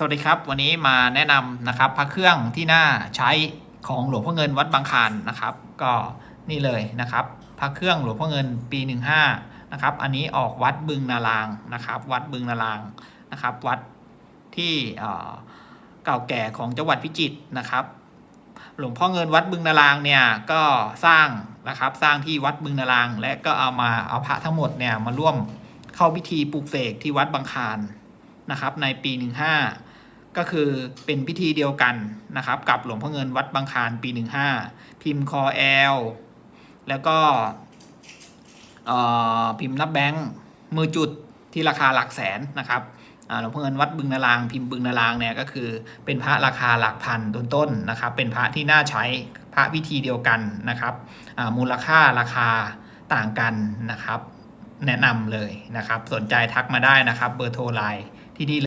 สวัสดีครับ วันนี้มาแนะนำนะครับพระเครื่องที่น่าใช้ของหลวงพ่อเงินวัดบางคานนะครับ ก็นี่เลยนะครับพระเครื่องหลวงพ่อเงินปี 15นะครับอันนี้ออกวัดบึงนารางนะครับ วัดบึงนารางนะครับ วัดที่เก่าแก่ของจังหวัดพิจิตรนะครับ หลวงพ่อเงินวัดบึงนารางเนี่ยก็สร้างนะครับสร้างที่วัดบึงนาราง และก็เอามาเอาพระทั้งหมดเนี่ยมาร่วมเข้าพิธีปลูกเสกที่วัดบางคานนะครับในปี 15 ก็คือเป็นพิธีเดียวกันนะครับ กับหลวงพ่อเงินวัดบางคานปี 15 พิมพ์คอแอลแล้วก็พิมพ์นับแบงค์มือจุดที่ราคาหลักแสนนะครับหลวงพ่อเงินวัดบึงนารางพิมพ์บึงนารางเนี่ยก็คือเป็นพระราคาหลักพันต้นๆนะครับ เป็นพระที่น่าใช้พระวิธีเดียวกันนะครับมูลค่าราคาต่างกันนะครับ แนะนำเลยนะครับ สนใจทักมาได้นะครับ เบอร์โทรไลน์ที่นี่